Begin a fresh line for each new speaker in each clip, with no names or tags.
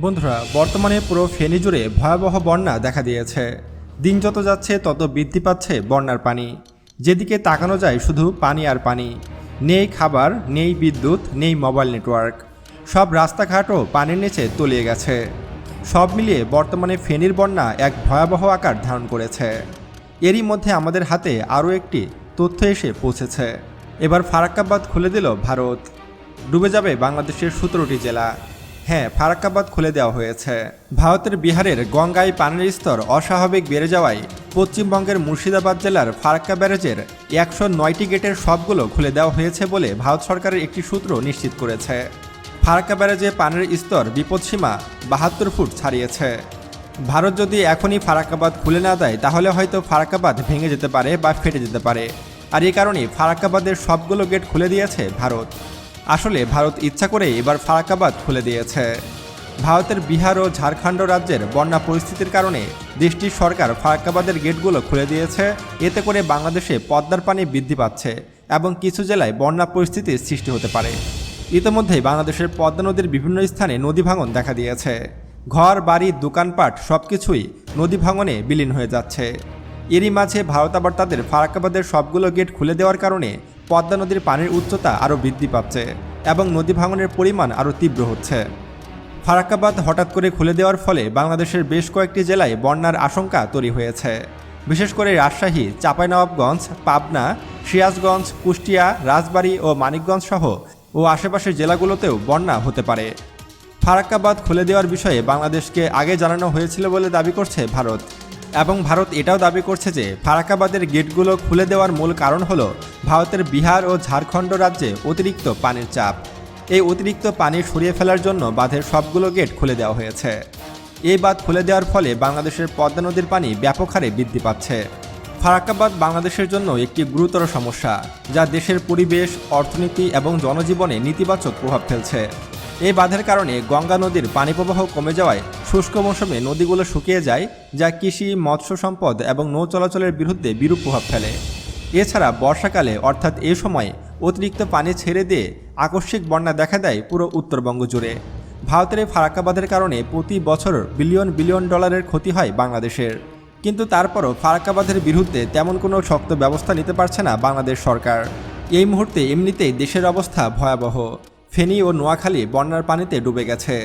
বন্ধুরা, বর্তমানে পুরো ফেনী জুড়ে ভয়াবহ বন্যা দেখা দিয়েছে। দিন যত যাচ্ছে, তত বৃদ্ধি পাচ্ছে বন্যার পানি। যেদিকে তাকানো যায় শুধু পানি আর পানি। নেই খাবার, নেই বিদ্যুৎ, নেই মোবাইল নেটওয়ার্ক। সব রাস্তাঘাটও পানির নিচে তলিয়ে গেছে। সব মিলিয়ে বর্তমানে ফেনীর বন্যা এক ভয়াবহ আকার ধারণ করেছে। এরই মধ্যে আমাদের হাতে আরও একটি তথ্য এসে পৌঁছেছে। এবার ফারাক্কাবাদ খুলে দিল ভারত। ডুবে যাবে বাংলাদেশের সতেরোটি জেলা। হ্যাঁ ফারাক্কাবাদ খুলে দেওয়া হয়েছে। ভারতের বিহারের গঙ্গায় পানির স্তর অস্বাভাবিক বেড়ে যাওয়ায় পশ্চিমবঙ্গের মুর্শিদাবাদ জেলার ফারাক্কা ব্যারেজের একশো নয়টি গেটের সবগুলো খুলে দেওয়া হয়েছে বলে ভারত সরকারের একটি সূত্র নিশ্চিত করেছে। ফারাক্কা ব্যারেজে পানির স্তর বিপদসীমা বাহাত্তর ফুট ছাড়িয়েছে। ভারত যদি এখনই ফারাক্কাবাদ খুলে না দেয়, তাহলে হয়তো ফারাক্কাবাদ ভেঙে যেতে পারে বা ফেটে যেতে পারে। আর এই কারণে ফারাক্কাবাদের সবগুলো গেট খুলে দিয়েছে ভারত। আসলে ভারত ইচ্ছা করে এবার ফারাকাবাদ খুলে দিয়েছে। ভারতের বিহার ও ঝাড়খণ্ড রাজ্যের বন্যা পরিস্থিতির কারণে দেশটির সরকার ফারাক্কাবাদের গেটগুলো খুলে দিয়েছে। এতে করে বাংলাদেশে পদ্মার পানি বৃদ্ধি পাচ্ছে এবং কিছু জেলায় বন্যা পরিস্থিতির সৃষ্টি হতে পারে। ইতিমধ্যেই বাংলাদেশের পদ্মা নদীর বিভিন্ন স্থানে নদী ভাঙন দেখা দিয়েছে। ঘর, বাড়ি, দোকানপাট সবকিছুই নদী ভাঙনে বিলীন হয়ে যাচ্ছে। এরই মাঝে ভারত আবার তাদের ফারাক্কাবাদের সবগুলো গেট খুলে দেওয়ার কারণে পদ্মা নদীর পানির উচ্চতা আরও বৃদ্ধি পাচ্ছে এবং নদী ভাঙনের পরিমাণ আরও তীব্র হচ্ছে। ফারাক্কাবাদ হঠাৎ করে খুলে দেওয়ার ফলে বাংলাদেশের বেশ কয়েকটি জেলায় বন্যার আশঙ্কা তৈরি হয়েছে। বিশেষ করে রাজশাহী, চাঁপাইনবাবগঞ্জ, পাবনা, সিরাজগঞ্জ, কুষ্টিয়া, রাজবাড়ী ও মানিকগঞ্জ সহ ও আশেপাশের জেলাগুলোতেও বন্যা হতে পারে। ফারাক্কাবাদ খুলে দেওয়ার বিষয়ে বাংলাদেশকে আগে জানানো হয়েছিল বলে দাবি করছে ভারত। এবং ভারত এটাও দাবি করছে যে ফারাক্কাবাদের গেটগুলো খুলে দেওয়ার মূল কারণ হল ভারতের বিহার ও ঝাড়খণ্ড রাজ্যে অতিরিক্ত পানির চাপ। এই অতিরিক্ত পানি সরিয়ে ফেলার জন্য বাঁধের সবগুলো গেট খুলে দেওয়া হয়েছে। এই বাঁধ খুলে দেওয়ার ফলে বাংলাদেশের পদ্মা নদীর পানি ব্যাপক হারে বৃদ্ধি পাচ্ছে। ফারাক্কাবাদ বাংলাদেশের জন্য একটি গুরুতর সমস্যা, যা দেশের পরিবেশ, অর্থনীতি এবং জনজীবনে নেতিবাচক প্রভাব ফেলছে। এই বাঁধের কারণে গঙ্গা নদীর পানি প্রবাহ কমে যাওয়ায় শুষ্ক মৌসুমে নদীগুলো শুকিয়ে যায়, যা কৃষি, মৎস্য সম্পদ এবং নৌ চলাচলের বিরুদ্ধে বিরূপ প্রভাব ফেলে। এছাড়া বর্ষাকালে, অর্থাৎ এ সময়, অতিরিক্ত পানি ছেড়ে দিয়ে আকস্মিক বন্যা দেখা দেয় পুরো উত্তরবঙ্গ জুড়ে। ভারতের এই ফারাক্কাবাদের কারণে প্রতি বছর বিলিয়ন বিলিয়ন ডলারের ক্ষতি হয় বাংলাদেশের। কিন্তু তারপরও ফারাক্কাবাদের বিরুদ্ধে তেমন কোনো শক্ত ব্যবস্থা নিতে পারছে না বাংলাদেশ সরকার। এই মুহূর্তে এমনিতেই দেশের অবস্থা ভয়াবহ। ফেনী ও নোয়াখালী বন্যার পানিতে ডুবে গেছে।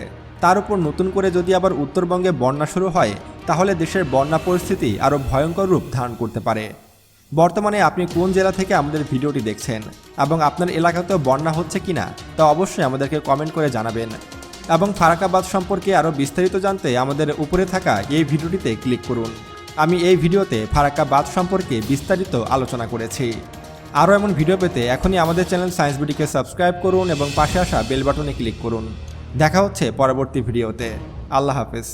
তার উপর নতুন করে যদি আবার উত্তরবঙ্গে বন্যা শুরু হয়, তাহলে দেশের বন্যা পরিস্থিতি আরও ভয়ঙ্কর রূপ ধারণ করতে পারে। বর্তমানে আপনি কোন জেলা থেকে আমাদের ভিডিওটি দেখছেন এবং আপনার এলাকাতেও বন্যা হচ্ছে কিনা, তা অবশ্যই আমাদেরকে কমেন্ট করে জানাবেন। এবং ফারাকাবাদ সম্পর্কে আরও বিস্তারিত জানতে আমাদের উপরে থাকা এই ভিডিওটিতে ক্লিক করুন। আমি এই ভিডিওতে ফারাক্কাবাদ সম্পর্কে বিস্তারিত আলোচনা করেছি। আরও এমন ভিডিও পেতে এখনই আমাদের চ্যানেল সায়েন্স বিডিকে সাবস্ক্রাইব করুন এবং পাশে আসা বেল বাটনে ক্লিক করুন। দেখা হচ্ছে পরবর্তী ভিডিওতে। আল্লাহ হাফেজ।